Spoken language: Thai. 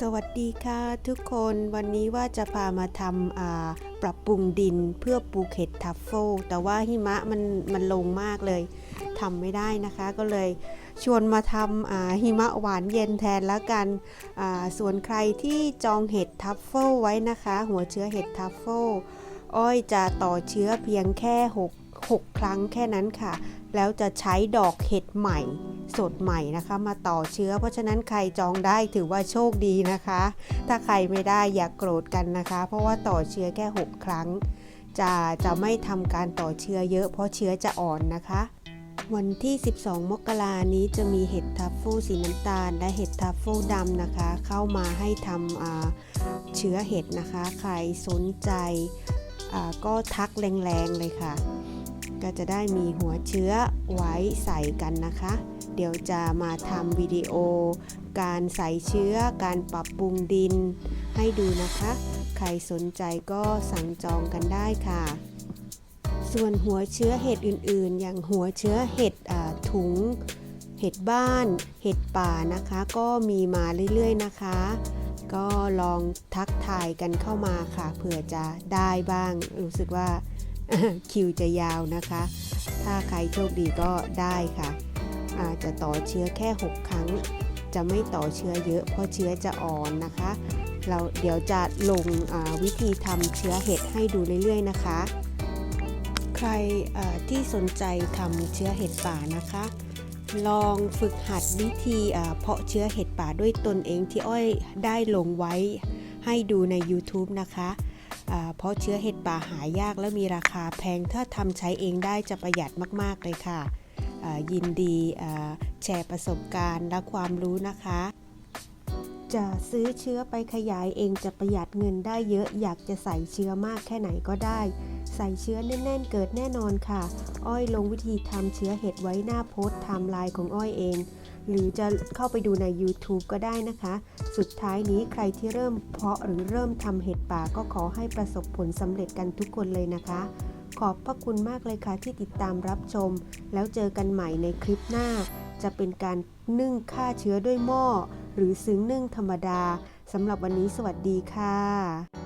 สวัสดีค่ะทุกคนวันนี้ว่าจะพามาทำปรับปรุงดินเพื่อปลูกเห็ดทัฟเฟิลแต่ว่าหิมะมันมันลงมากเลยทำไม่ได้นะคะ ก็เลยชวนมาทำาหิมะหวานเย็นแทนแล้วกันส่วนใครที่จองเห็ดทัฟเฟิลไว้นะคะ หัวเชื้อเห็ดทัฟเฟิลอ้อยจะต่อเชื้อเพียงแค่ 6 6 ครั้งแค่นั้นค่ะ แล้วจะใช้ดอกเห็ดใหม่ สดใหม่นะคะ มาต่อเชื้อ เพราะฉะนั้นใครจองได้ถือว่าโชคดีนะคะ ถ้าใครไม่ได้อย่ากโกรธกันนะคะ เพราะว่าต่อเชื้อแค่ 6 ครั้ง จะจะไม่ทำการต่อเชื้อเยอะเพราะเชื้อจะอ่อนนะคะ วันที่ 12 มกรานี้จะมีเห็ดทัฟเฟิลสีน้ำตาล และเห็ดทัฟเฟิลดำนะคะ เข้ามาให้ทำเชื้อเห็ดนะคะ ใครสนใจก็ทักแรงๆเลยค่ะ ก็จะได้มีหัวเชื้อไว้ใส่กันนะคะ เดี๋ยวจะมาทำวิดีโอ การใส่เชื้อ การปรับปรุงดิน ให้ดูนะคะ ใครสนใจก็สั่งจองกันได้ค่ะ ส่วนหัวเชื้อเห็ดอื่นๆ อย่างหัวเชื้อเห็ดถุง เห็ดบ้าน เห็ดป่านะคะ ก็มีมาเรื่อยๆนะคะก็ลองทักทายกันเข้ามาค่ะเผื่อจะได้บ้างรู้สึกว่า คิวจะยาวนะคะ ถ้าใครโชคดีก็ได้ค่ะ อาจจะต่อเชื้อแค่ 6 ครั้ง จะไม่ต่อเชื้อเยอะเพราะเชื้อจะอ่อนนะคะ เราเดี๋ยวจะลงวิธีทำเชื้อเห็ดให้ดูเรื่อยๆนะคะ ใครที่สนใจทำเชื้อเห็ดป่านะคะลองฝึกหัดวิธีเพาะเชื้อเห็ดป่าด้วยตนเองที่อ้อยได้ลงไว้ให้ดูใน YouTube นะคะ เพราะเชื้อเห็ดป่าหายากและมีราคาแพงถ้าทำใช้เองได้จะประหยัดมาก ๆ เลยค่ะ ยินดีแชร์ประสบการณ์และความรู้นะคะ จะซื้อเชื้อไปขยายเองจะประหยัดเงินได้เยอะอยากจะใส่เชื้อมากแค่ไหนก็ได้ ใส่เชื้อแน่น ๆ เกิดแน่นอนค่ะ อ้อยลงวิธีทำเชื้อเห็ดไว้หน้าโพสต์ไทม์ไลน์ของอ้อยเอง หรือจะเข้าไปดูใน YouTube ก็ได้นะคะ สุดท้ายนี้ใครที่เริ่มเพาะหรือเริ่มทำเห็ดป่าก็ขอให้ประสบผลสำเร็จกันทุกคนเลยนะคะ ขอบพระคุณมากเลยค่ะที่ติดตามรับชม แล้วเจอกันใหม่ในคลิปหน้า จะเป็นการนึ่งฆ่าเชื้อด้วยหม้อ หรือซึ้งนึ่งธรรมดาสำหรับวันนี้สวัสดีค่ะ